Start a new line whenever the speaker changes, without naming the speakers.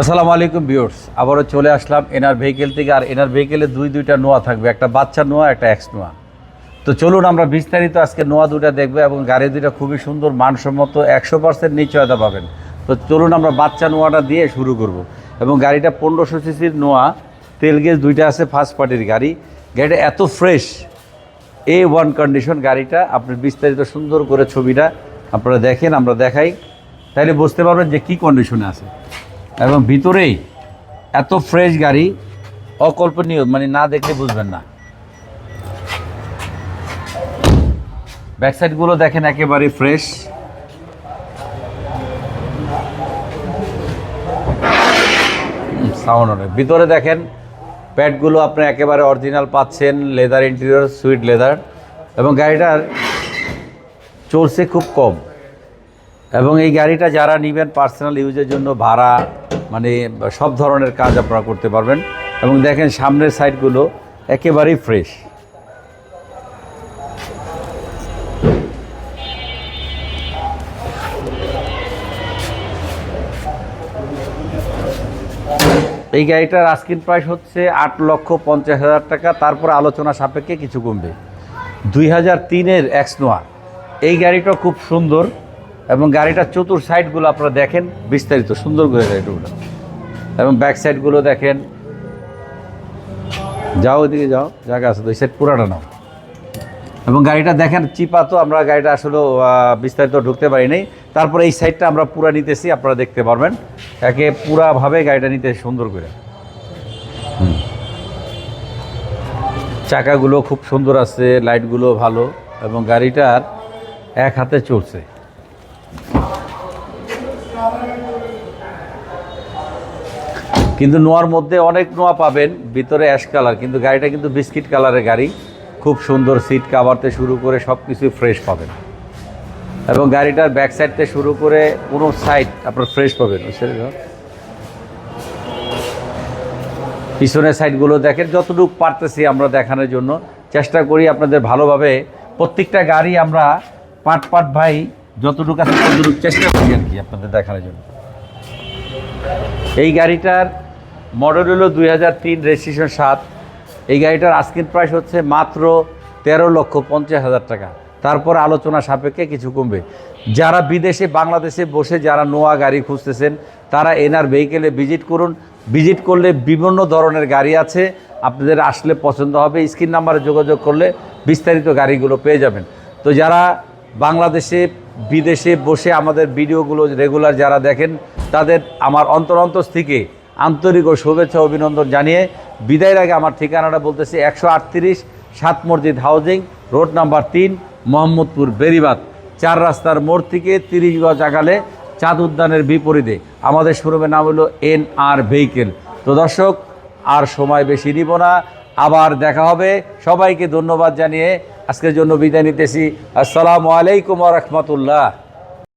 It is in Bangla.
আসসালামু আলাইকুম বিয়র্স আবারও চলে আসলাম এনার ভেহিকেল থেকে, আর এনার ভেহিকেলে দুই দুইটা নোয়া থাকবে, একটা বাচ্চা নোয়া, একটা এক্স নোয়া। তো চলুন আমরা বিস্তারিত আজকে নোয়া দুটা দেখব এবং গাড়ি দুইটা খুবই সুন্দর, মানসম্মত, একশো পার্সেন্ট নিশ্চয়তা পাবেন। তো চলুন আমরা বাচ্চা নোয়াটা দিয়ে শুরু করব। এবং গাড়িটা পনেরোশো সিসির নোয়া, তেল গেজ দুইটা আছে ফার্স্ট পার্টির গাড়ি। গাড়িটা এত ফ্রেশ এ ওয়ান কন্ডিশন গাড়িটা, আপনি বিস্তারিত সুন্দর করে ছবিটা আপনারা দেখেন, আমরা দেখাই। তাহলে বুঝতে পারবেন যে কী কন্ডিশনে আছে। এবং ভিতরেই এত ফ্রেশ গাড়ি, অকল্পনীয় মানে না দেখলে বুঝবেন না। ব্যাক সাইডগুলো দেখেন একেবারে ফ্রেশ। সাউন্ড ভিতরে দেখেন, প্যাডগুলো আপনি একেবারে অরিজিনাল পাচ্ছেন, লেদার ইন্টেরিয়র, সুইট লেদার। এবং গাড়িটার চলছে খুব কম। এবং এই গাড়িটা যারা নেবেন পার্সোনাল ইউজের জন্য, ভাড়া মানে সব ধরনের কাজ আপনারা করতে পারবেন। এবং দেখেন সামনের সাইডগুলো একেবারেই ফ্রেশ। এই গাড়িটার আস্কিন প্রাইস হচ্ছে আট লক্ষ পঞ্চাশ হাজার টাকা। তারপর আলোচনা সাপেক্ষে কিছু কমবে। দুই হাজার তিনের এক্সনোয়া এই গাড়িটা খুব সুন্দর। এবং গাড়িটার চতুর সাইডগুলো আপনারা দেখেন, বিস্তারিত, সুন্দর করে গাড়িগুলো এবং ব্যাক সাইডগুলো দেখেন। যাও ওইদিকে যাও, জায়গা আছে তো সাইড পুরাটা নাও। এবং গাড়িটা দেখেন, চিপা তো, আমরা গাড়িটা আসলে বিস্তারিত ঢুকতে পারি নাই। তারপরে এই সাইডটা আমরা পুরা নিতেছি, আপনারা দেখতে পারবেন। একে পুরাভাবে গাড়িটা নিতে সুন্দর করে। চাকাগুলো খুব সুন্দর আছে লাইটগুলো ভালো, এবং গাড়িটার এক হাতে চলছে। কিন্তু নোয়ার মধ্যে অনেক নোয়া পাবেন, ভিতরে অ্যাশ কালার কিন্তু গাড়িটা কিন্তু বিস্কিট কালারের গাড়ি। খুব সুন্দর সিট কাভারতে শুরু করে সব কিছু ফ্রেশ পাবেন। এবং গাড়িটার ব্যাক সাইড থেকে শুরু করে কোনো সাইড আপনার ফ্রেশ পাবেন। পিছনের সাইডগুলো দেখেন, যতটুকু পারতেছি আমরা দেখানোর জন্য। চেষ্টা করি আপনাদের ভালোভাবে প্রত্যেকটা গাড়ি আমরা পাট পাট ভাই যতটুকু আছে ততটুকু চেষ্টা করি আর কি আপনাদের দেখানোর জন্য। এই গাড়িটার মডেল হলো দুই হাজার তিন রেজিস্ট্রেশন সাত। এই গাড়িটার আস্কিন প্রাইস হচ্ছে মাত্র তেরো লক্ষ পঞ্চাশ হাজার টাকা। তারপর আলোচনা সাপেক্ষে কিছু কমবে। যারা বিদেশে, বাংলাদেশে বসে যারা নোয়া গাড়ি খুঁজতেছেন, তারা এনার ভেহিকেলে ভিজিট করুন। ভিজিট করলে বিভিন্ন ধরনের গাড়ি আছে। আপনাদের আসলে পছন্দ হবে। স্ক্রিন নাম্বারে যোগাযোগ করলে বিস্তারিত গাড়িগুলো পেয়ে যাবেন। তো যারা বাংলাদেশে, বিদেশে বসে আমাদের ভিডিওগুলো রেগুলার যারা দেখেন, তাদের আমার অন্তর অন্তর থেকে আন্তরিক ও শুভেচ্ছা অভিনন্দন জানিয়ে বিদায়ের আগে আমার ঠিকানাটা বলতেছি একশো আটত্রিশ সাত মসজিদ হাউজিং, রোড নাম্বার তিন, মোহাম্মদপুর বেরিবাদ। চার রাস্তার মোড় থেকে তিরিশ গজ আগালে চাঁদ উদ্যানের বিপরীতে। আমাদের শোরুমের নাম হলো এন আর ভেহিকেল। তো দর্শক, আর সময় বেশি নিব না, আবার দেখা হবে। সবাইকে ধন্যবাদ জানিয়ে আজকের জন্য বিদায় নিতেছি। আসসালামু আলাইকুম রহমতুল্লাহ।